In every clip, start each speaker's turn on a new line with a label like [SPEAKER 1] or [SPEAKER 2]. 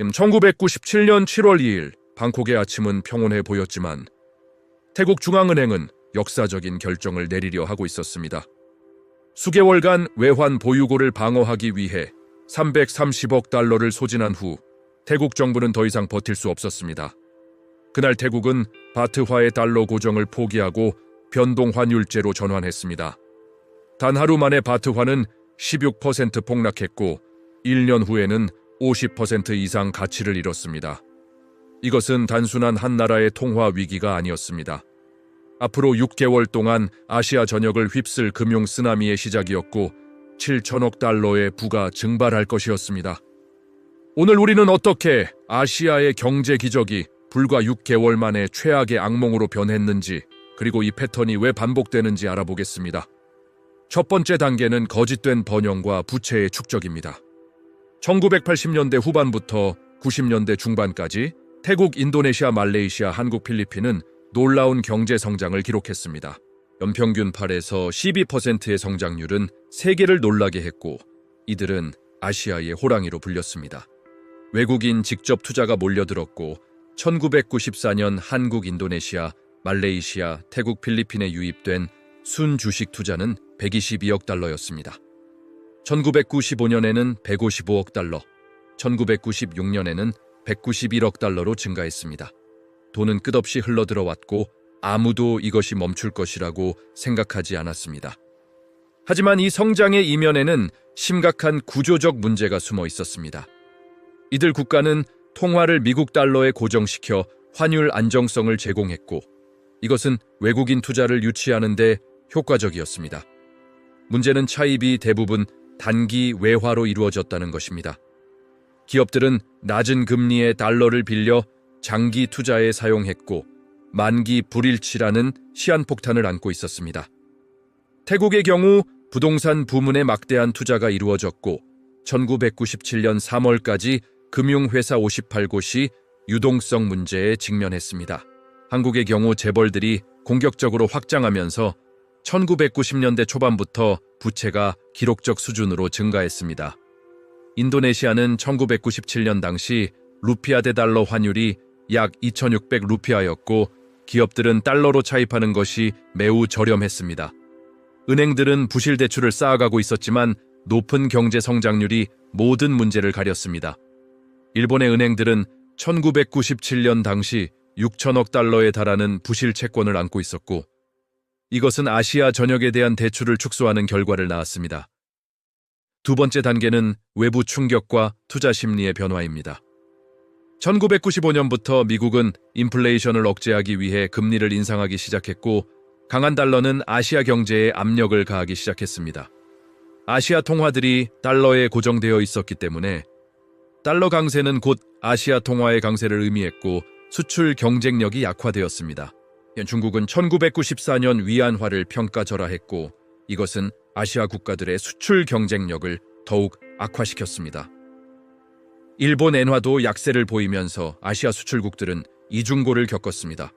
[SPEAKER 1] 1997년 7월 2일 방콕의 아침은 평온해 보였지만 태국 중앙은행은 역사적인 결정을 내리려 하고 있었습니다. 수개월간 외환 보유고를 방어하기 위해 330억 달러를 소진한 후 태국 정부는 더 이상 버틸 수 없었습니다. 그날 태국은 바트화의 달러 고정을 포기하고 변동 환율제로 전환했습니다. 단 하루 만에 바트화는 16% 폭락했고 1년 후에는 50% 이상 가치를 잃었습니다. 이것은 단순한 한 나라의 통화 위기가 아니었습니다. 앞으로 6개월 동안 아시아 전역을 휩쓸 금융 쓰나미의 시작이었고 7천억 달러의 부가 증발할 것이었습니다. 오늘 우리는 어떻게 아시아의 경제 기적이 불과 6개월 만에 최악의 악몽으로 변했는지 그리고 이 패턴이 왜 반복되는지 알아보겠습니다. 첫 번째 단계는 거짓된 번영과 부채의 축적입니다. 1980년대 후반부터 90년대 중반까지 태국, 인도네시아, 말레이시아, 한국, 필리핀은 놀라운 경제 성장을 기록했습니다. 연평균 8에서 12%의 성장률은 세계를 놀라게 했고 이들은 아시아의 호랑이로 불렸습니다. 외국인 직접 투자가 몰려들었고 1994년 한국, 인도네시아, 말레이시아, 태국, 필리핀에 유입된 순 주식 투자는 122억 달러였습니다. 1995년에는 155억 달러, 1996년에는 191억 달러로 증가했습니다. 돈은 끝없이 흘러들어왔고 아무도 이것이 멈출 것이라고 생각하지 않았습니다. 하지만 이 성장의 이면에는 심각한 구조적 문제가 숨어 있었습니다. 이들 국가는 통화를 미국 달러에 고정시켜 환율 안정성을 제공했고 이것은 외국인 투자를 유치하는 데 효과적이었습니다. 문제는 차입이 대부분 단기 외화로 이루어졌다는 것입니다. 기업들은 낮은 금리의 달러를 빌려 장기 투자에 사용했고 만기 불일치라는 시한폭탄을 안고 있었습니다. 태국의 경우 부동산 부문에 막대한 투자가 이루어졌고 1997년 3월까지 금융회사 58곳이 유동성 문제에 직면했습니다. 한국의 경우 재벌들이 공격적으로 확장하면서 1990년대 초반부터 부채가 기록적 수준으로 증가했습니다. 인도네시아는 1997년 당시 루피아 대 달러 환율이 약 2,600 루피아였고 기업들은 달러로 차입하는 것이 매우 저렴했습니다. 은행들은 부실 대출을 쌓아가고 있었지만 높은 경제 성장률이 모든 문제를 가렸습니다. 일본의 은행들은 1997년 당시 6천억 달러에 달하는 부실 채권을 안고 있었고 이것은 아시아 전역에 대한 대출을 축소하는 결과를 낳았습니다. 두 번째 단계는 외부 충격과 투자 심리의 변화입니다. 1995년부터 미국은 인플레이션을 억제하기 위해 금리를 인상하기 시작했고 강한 달러는 아시아 경제에 압력을 가하기 시작했습니다. 아시아 통화들이 달러에 고정되어 있었기 때문에 달러 강세는 곧 아시아 통화의 강세를 의미했고 수출 경쟁력이 약화되었습니다. 중국은 1994년 위안화를 평가절하했고 이것은 아시아 국가들의 수출 경쟁력을 더욱 악화시켰습니다. 일본 엔화도 약세를 보이면서 아시아 수출국들은 이중고를 겪었습니다.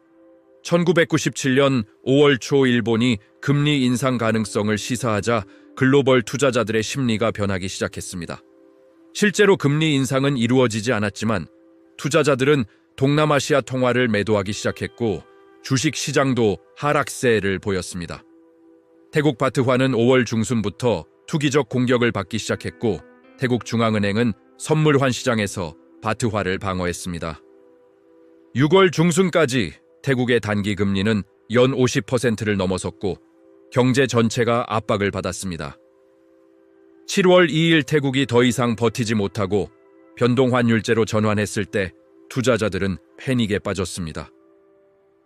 [SPEAKER 1] 1997년 5월 초 일본이 금리 인상 가능성을 시사하자 글로벌 투자자들의 심리가 변하기 시작했습니다. 실제로 금리 인상은 이루어지지 않았지만 투자자들은 동남아시아 통화를 매도하기 시작했고 주식 시장도 하락세를 보였습니다. 태국 바트화는 5월 중순부터 투기적 공격을 받기 시작했고 태국 중앙은행은 선물환 시장에서 바트화를 방어했습니다. 6월 중순까지 태국의 단기 금리는 연 50%를 넘어섰고 경제 전체가 압박을 받았습니다. 7월 2일 태국이 더 이상 버티지 못하고 변동환율제로 전환했을 때 투자자들은 패닉에 빠졌습니다.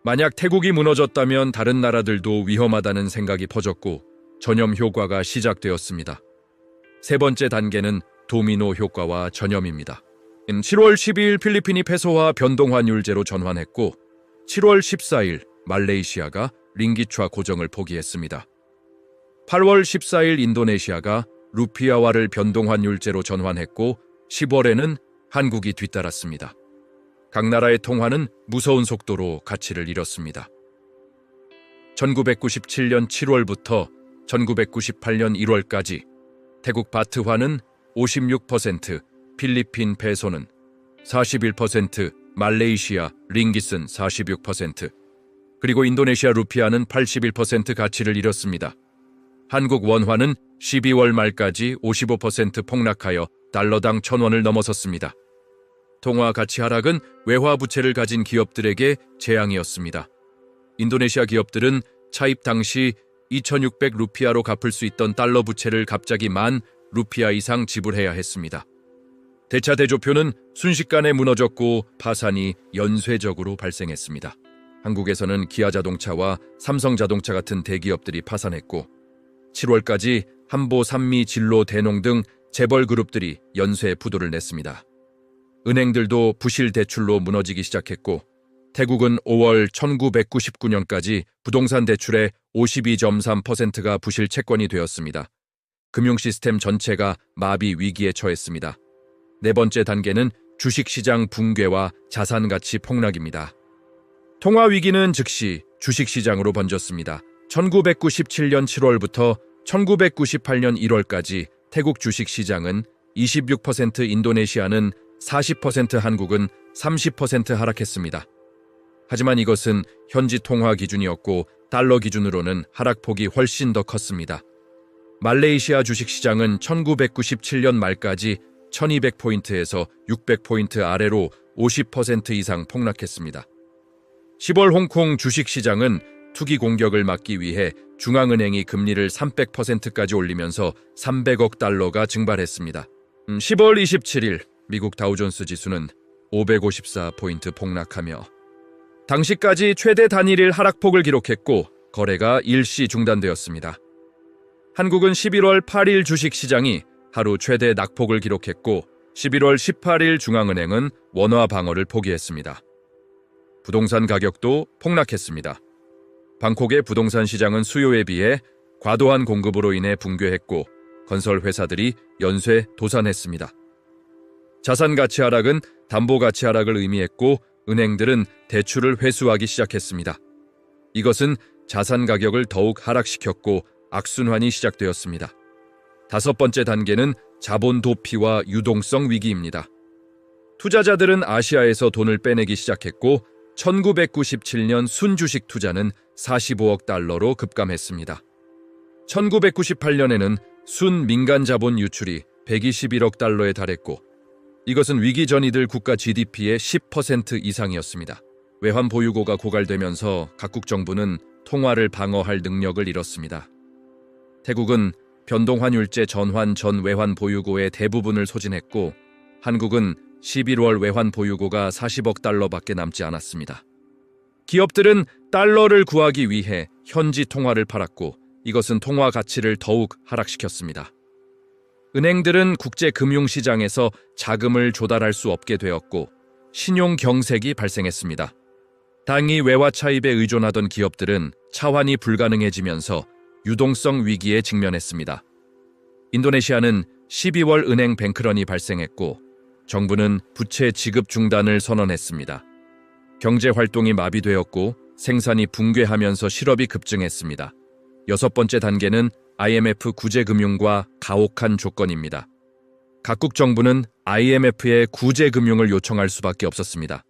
[SPEAKER 1] 만약 태국이 무너졌다면 다른 나라들도 위험하다는 생각이 퍼졌고 전염 효과가 시작되었습니다. 세 번째 단계는 도미노 효과와 전염입니다. 7월 12일 필리핀이 페소화 변동환율제로 전환했고 7월 14일 말레이시아가 링기추아 고정을 포기했습니다. 8월 14일 인도네시아가 루피아화를 변동환율제로 전환했고 10월에는 한국이 뒤따랐습니다. 각 나라의 통화는 무서운 속도로 가치를 잃었습니다. 1997년 7월부터 1998년 1월까지 태국 바트화는 56%, 필리핀 페소는 41%, 말레이시아, 링기스는 46%, 그리고 인도네시아 루피아는 81% 가치를 잃었습니다. 한국 원화는 12월 말까지 55% 폭락하여 달러당 1000원을 넘어섰습니다. 통화 가치 하락은 외화 부채를 가진 기업들에게 재앙이었습니다. 인도네시아 기업들은 차입 당시 2600 루피아로 갚을 수 있던 달러 부채를 갑자기 만 루피아 이상 지불해야 했습니다. 대차 대조표는 순식간에 무너졌고 파산이 연쇄적으로 발생했습니다. 한국에서는 기아자동차와 삼성자동차 같은 대기업들이 파산했고 7월까지 한보, 산미, 진로, 대농 등 재벌 그룹들이 연쇄 부도를 냈습니다. 은행들도 부실 대출로 무너지기 시작했고 태국은 5월 1999년까지 부동산 대출의 52.3%가 부실 채권이 되었습니다. 금융 시스템 전체가 마비 위기에 처했습니다. 네 번째 단계는 주식시장 붕괴와 자산 가치 폭락입니다. 통화 위기는 즉시 주식시장으로 번졌습니다. 1997년 7월부터 1998년 1월까지 태국 주식시장은 26% 인도네시아는 40% 한국은 30% 하락했습니다. 하지만 이것은 현지 통화 기준이었고 달러 기준으로는 하락폭이 훨씬 더 컸습니다. 말레이시아 주식시장은 1997년 말까지 1200포인트에서 600포인트 아래로 50% 이상 폭락했습니다. 10월 홍콩 주식시장은 투기 공격을 막기 위해 중앙은행이 금리를 300%까지 올리면서 300억 달러가 증발했습니다. 10월 27일 미국 다우존스 지수는 554포인트 폭락하며 당시까지 최대 단일일 하락폭을 기록했고 거래가 일시 중단되었습니다. 한국은 11월 8일 주식시장이 하루 최대 낙폭을 기록했고 11월 18일 중앙은행은 원화 방어를 포기했습니다. 부동산 가격도 폭락했습니다. 방콕의 부동산 시장은 수요에 비해 과도한 공급으로 인해 붕괴했고 건설 회사들이 연쇄 도산했습니다. 자산 가치 하락은 담보 가치 하락을 의미했고 은행들은 대출을 회수하기 시작했습니다. 이것은 자산 가격을 더욱 하락시켰고 악순환이 시작되었습니다. 다섯 번째 단계는 자본 도피와 유동성 위기입니다. 투자자들은 아시아에서 돈을 빼내기 시작했고 1997년 순주식 투자는 45억 달러로 급감했습니다. 1998년에는 순 민간 자본 유출이 121억 달러에 달했고 이것은 위기 전 이들 국가 GDP의 10% 이상이었습니다. 외환 보유고가 고갈되면서 각국 정부는 통화를 방어할 능력을 잃었습니다. 태국은 변동환율제 전환 전 외환 보유고의 대부분을 소진했고 한국은 11월 외환 보유고가 40억 달러밖에 남지 않았습니다. 기업들은 달러를 구하기 위해 현지 통화를 팔았고 이것은 통화 가치를 더욱 하락시켰습니다. 은행들은 국제 금융시장에서 자금을 조달할 수 없게 되었고 신용 경색이 발생했습니다. 당이 외화 차입에 의존하던 기업들은 차환이 불가능해지면서 유동성 위기에 직면했습니다. 인도네시아는 12월 은행 뱅크런이 발생했고 정부는 부채 지급 중단을 선언했습니다. 경제 활동이 마비되었고 생산이 붕괴하면서 실업이 급증했습니다. 여섯 번째 단계는 IMF 구제금융과 가혹한 조건입니다. 각국 정부는 IMF에 구제금융을 요청할 수밖에 없었습니다.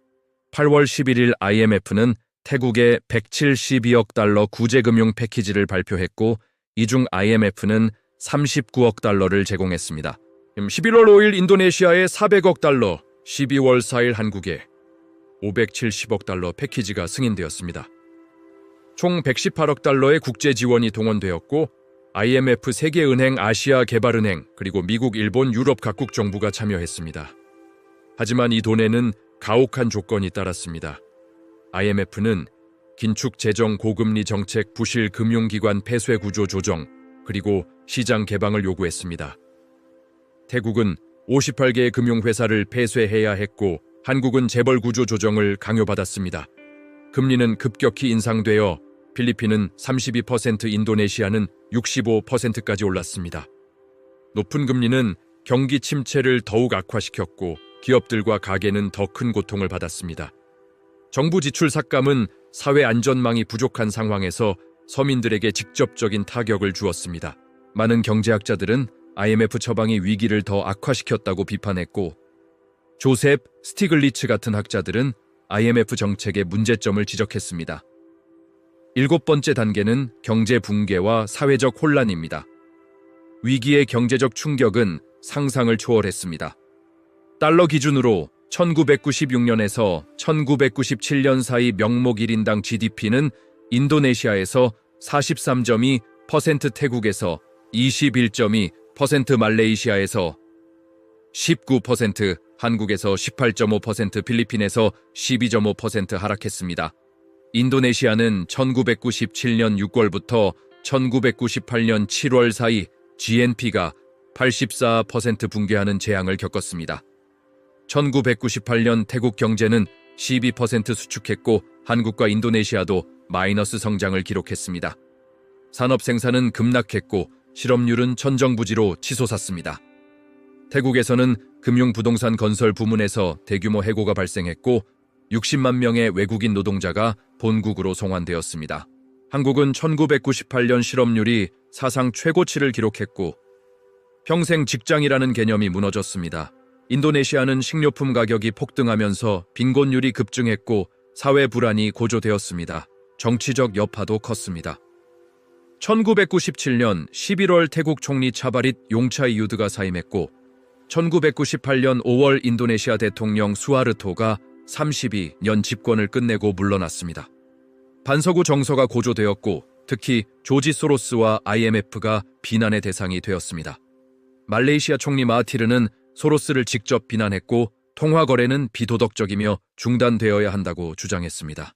[SPEAKER 1] 8월 11일 IMF는 태국에 172억 달러 구제금융 패키지를 발표했고 이 중 IMF는 39억 달러를 제공했습니다. 11월 5일 인도네시아에 400억 달러, 12월 4일 한국에 570억 달러 패키지가 승인되었습니다. 총 118억 달러의 국제 지원이 동원되었고 IMF 세계은행 아시아 개발은행 그리고 미국 일본 유럽 각국 정부가 참여했습니다. 하지만 이 돈에는 가혹한 조건이 따랐습니다. IMF는 긴축 재정 고금리 정책 부실 금융기관 폐쇄 구조 조정 그리고 시장 개방을 요구했습니다. 태국은 58개의 금융회사를 폐쇄해야 했고 한국은 재벌 구조 조정을 강요받았습니다. 금리는 급격히 인상되어 필리핀은 32%, 인도네시아는 65%까지 올랐습니다. 높은 금리는 경기 침체를 더욱 악화시켰고 기업들과 가게는 더 큰 고통을 받았습니다. 정부 지출 삭감은 사회 안전망이 부족한 상황에서 서민들에게 직접적인 타격을 주었습니다. 많은 경제학자들은 IMF 처방이 위기를 더 악화시켰다고 비판했고 조셉 스티글리츠 같은 학자들은 IMF 정책의 문제점을 지적했습니다. 일곱 번째 단계는 경제 붕괴와 사회적 혼란입니다. 위기의 경제적 충격은 상상을 초월했습니다. 달러 기준으로 1996년에서 1997년 사이 명목 1인당 GDP는 인도네시아에서 43.2%, 태국에서 21.2%, 말레이시아에서 19%, 한국에서 18.5%, 필리핀에서 12.5% 하락했습니다. 인도네시아는 1997년 6월부터 1998년 7월 사이 GNP가 84% 붕괴하는 재앙을 겪었습니다. 1998년 태국 경제는 12% 수축했고 한국과 인도네시아도 마이너스 성장을 기록했습니다. 산업 생산은 급락했고 실업률은 천정부지로 치솟았습니다. 태국에서는 금융 부동산 건설 부문에서 대규모 해고가 발생했고 60만 명의 외국인 노동자가 본국으로 송환되었습니다. 한국은 1998년 실업률이 사상 최고치를 기록했고 평생 직장이라는 개념이 무너졌습니다. 인도네시아는 식료품 가격이 폭등하면서 빈곤율이 급증했고 사회 불안이 고조되었습니다. 정치적 여파도 컸습니다. 1997년 11월 태국 총리 차바릿 용차이 유드가 사임했고 1998년 5월 인도네시아 대통령 수아르토가 32년 집권을 끝내고 물러났습니다. 반서구 정서가 고조되었고 특히 조지 소로스와 IMF가 비난의 대상이 되었습니다. 말레이시아 총리 마하티르는 소로스를 직접 비난했고 통화 거래는 비도덕적이며 중단되어야 한다고 주장했습니다.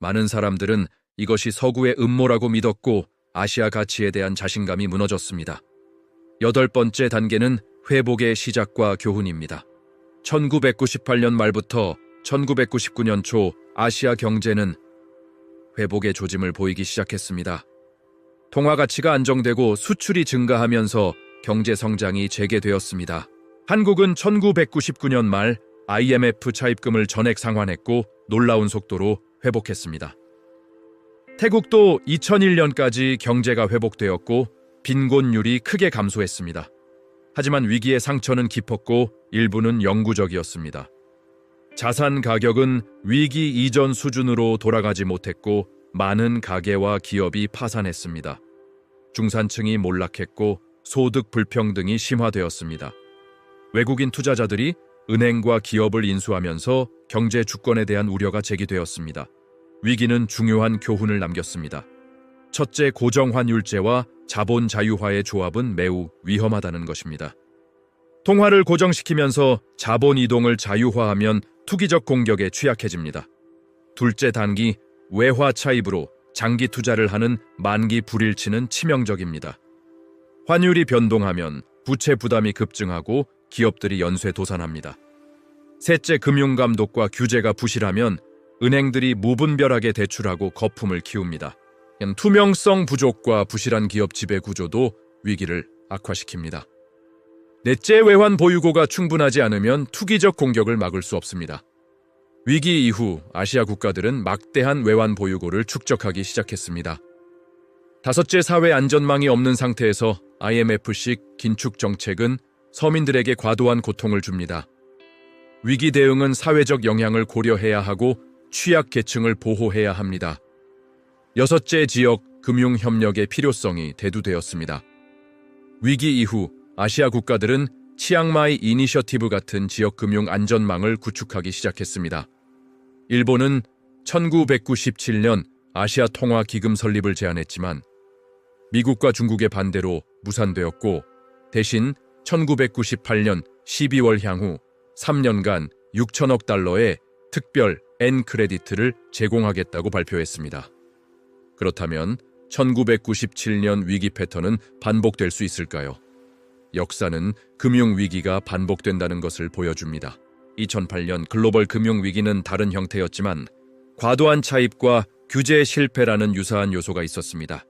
[SPEAKER 1] 많은 사람들은 이것이 서구의 음모라고 믿었고 아시아 가치에 대한 자신감이 무너졌습니다. 여덟 번째 단계는 회복의 시작과 교훈입니다. 1998년 말부터 1999년 초 아시아 경제는 회복의 조짐을 보이기 시작했습니다. 통화 가치가 안정되고 수출이 증가하면서 경제 성장이 재개되었습니다. 한국은 1999년 말 IMF 차입금을 전액 상환했고 놀라운 속도로 회복했습니다. 태국도 2001년까지 경제가 회복되었고 빈곤율이 크게 감소했습니다. 하지만 위기의 상처는 깊었고 일부는 영구적이었습니다. 자산 가격은 위기 이전 수준으로 돌아가지 못했고 많은 가게와 기업이 파산했습니다. 중산층이 몰락했고 소득 불평등이 심화되었습니다. 외국인 투자자들이 은행과 기업을 인수하면서 경제 주권에 대한 우려가 제기되었습니다. 위기는 중요한 교훈을 남겼습니다. 첫째, 고정환율제와 자본 자유화의 조합은 매우 위험하다는 것입니다. 통화를 고정시키면서 자본 이동을 자유화하면 투기적 공격에 취약해집니다. 둘째 단기 외화 차입으로 장기 투자를 하는 만기 불일치는 치명적입니다. 환율이 변동하면 부채 부담이 급증하고 기업들이 연쇄 도산합니다. 셋째 금융 감독과 규제가 부실하면 은행들이 무분별하게 대출하고 거품을 키웁니다. 투명성 부족과 부실한 기업 지배 구조도 위기를 악화시킵니다. 넷째 외환 보유고가 충분하지 않으면 투기적 공격을 막을 수 없습니다. 위기 이후 아시아 국가들은 막대한 외환 보유고를 축적하기 시작했습니다. 다섯째 사회 안전망이 없는 상태에서 IMF식 긴축 정책은 서민들에게 과도한 고통을 줍니다. 위기 대응은 사회적 영향을 고려해야 하고 취약 계층을 보호해야 합니다. 여섯째 지역 금융 협력의 필요성이 대두되었습니다. 위기 이후 아시아 국가들은 치앙마이 이니셔티브 같은 지역 금융 안전망을 구축하기 시작했습니다. 일본은 1997년 아시아 통화 기금 설립을 제안했지만 미국과 중국의 반대로 무산되었고 대신 1998년 12월 향후 3년간 6천억 달러의 특별 N 크레디트를 제공하겠다고 발표했습니다. 그렇다면 1997년 위기 패턴은 반복될 수 있을까요? 역사는 금융 위기가 반복된다는 것을 보여줍니다. 2008년 글로벌 금융 위기는 다른 형태였지만 과도한 차입과 규제 실패라는 유사한 요소가 있었습니다.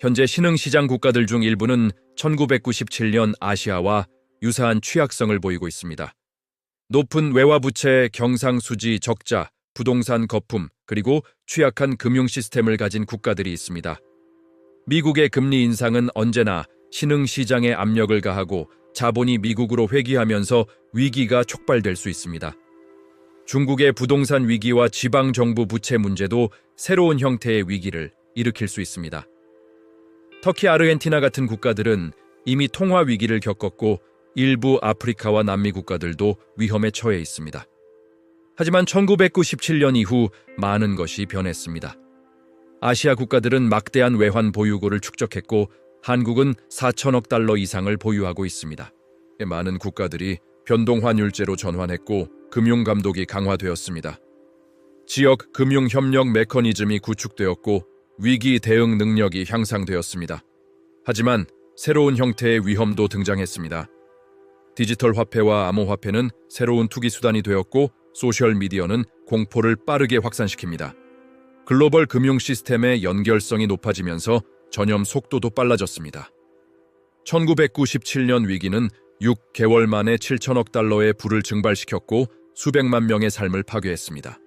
[SPEAKER 1] 현재 신흥시장 국가들 중 일부는 1997년 아시아와 유사한 취약성을 보이고 있습니다. 높은 외화부채, 경상수지, 적자, 부동산 거품, 그리고 취약한 금융 시스템을 가진 국가들이 있습니다. 미국의 금리 인상은 언제나 신흥시장에 압력을 가하고 자본이 미국으로 회귀하면서 위기가 촉발될 수 있습니다. 중국의 부동산 위기와 지방 정부 부채 문제도 새로운 형태의 위기를 일으킬 수 있습니다. 터키, 아르헨티나 같은 국가들은 이미 통화 위기를 겪었고 일부 아프리카와 남미 국가들도 위험에 처해 있습니다. 하지만 1997년 이후 많은 것이 변했습니다. 아시아 국가들은 막대한 외환 보유고를 축적했고 한국은 4천억 달러 이상을 보유하고 있습니다. 많은 국가들이 변동환율제로 전환했고 금융 감독이 강화되었습니다. 지역 금융 협력 메커니즘이 구축되었고 위기 대응 능력이 향상되었습니다. 하지만 새로운 형태의 위험도 등장했습니다. 디지털 화폐와 암호화폐는 새로운 투기 수단이 되었고 소셜 미디어는 공포를 빠르게 확산시킵니다. 글로벌 금융 시스템의 연결성이 높아지면서 전염 속도도 빨라졌습니다. 1997년 위기는 6개월 만에 7천억 달러의 부를 증발시켰고 수백만 명의 삶을 파괴했습니다.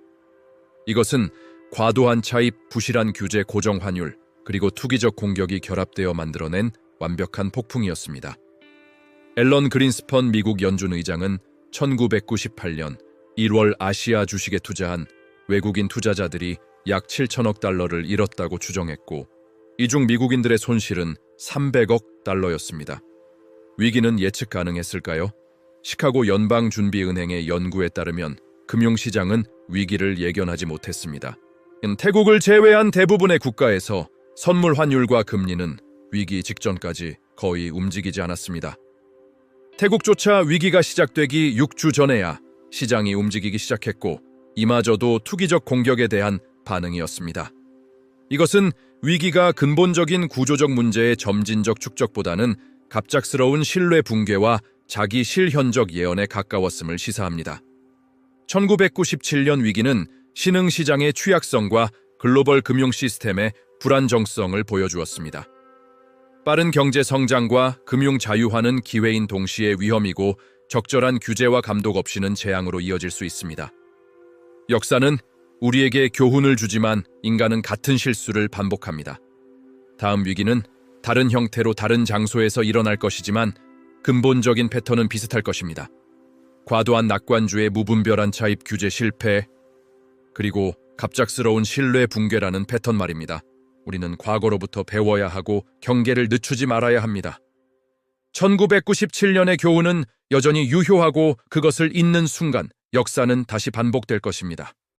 [SPEAKER 1] 이것은 과도한 차입, 부실한 규제, 고정 환율, 그리고 투기적 공격이 결합되어 만들어낸 완벽한 폭풍이었습니다. 앨런 그린스펀 미국 연준 의장은 1998년 1월 아시아 주식에 투자한 외국인 투자자들이 약 7천억 달러를 잃었다고 추정했고 이 중 미국인들의 손실은 300억 달러였습니다. 위기는 예측 가능했을까요? 시카고 연방준비은행의 연구에 따르면 금융시장은 위기를 예견하지 못했습니다. 태국을 제외한 대부분의 국가에서 선물 환율과 금리는 위기 직전까지 거의 움직이지 않았습니다. 태국조차 위기가 시작되기 6주 전에야 시장이 움직이기 시작했고 이마저도 투기적 공격에 대한 반응이었습니다. 이것은 위기가 근본적인 구조적 문제의 점진적 축적보다는 갑작스러운 신뢰 붕괴와 자기 실현적 예언에 가까웠음을 시사합니다. 1997년 위기는 신흥 시장의 취약성과 글로벌 금융 시스템의 불안정성을 보여주었습니다. 빠른 경제 성장과 금융 자유화는 기회인 동시에 위험이고 적절한 규제와 감독 없이는 재앙으로 이어질 수 있습니다. 역사는 우리에게 교훈을 주지만 인간은 같은 실수를 반복합니다. 다음 위기는 다른 형태로 다른 장소에서 일어날 것이지만 근본적인 패턴은 비슷할 것입니다. 과도한 낙관주의 무분별한 차입 규제 실패, 그리고 갑작스러운 신뢰 붕괴라는 패턴 말입니다. 우리는 과거로부터 배워야 하고 경계를 늦추지 말아야 합니다. 1997년의 교훈은 여전히 유효하고 그것을 잊는 순간 역사는 다시 반복될 것입니다.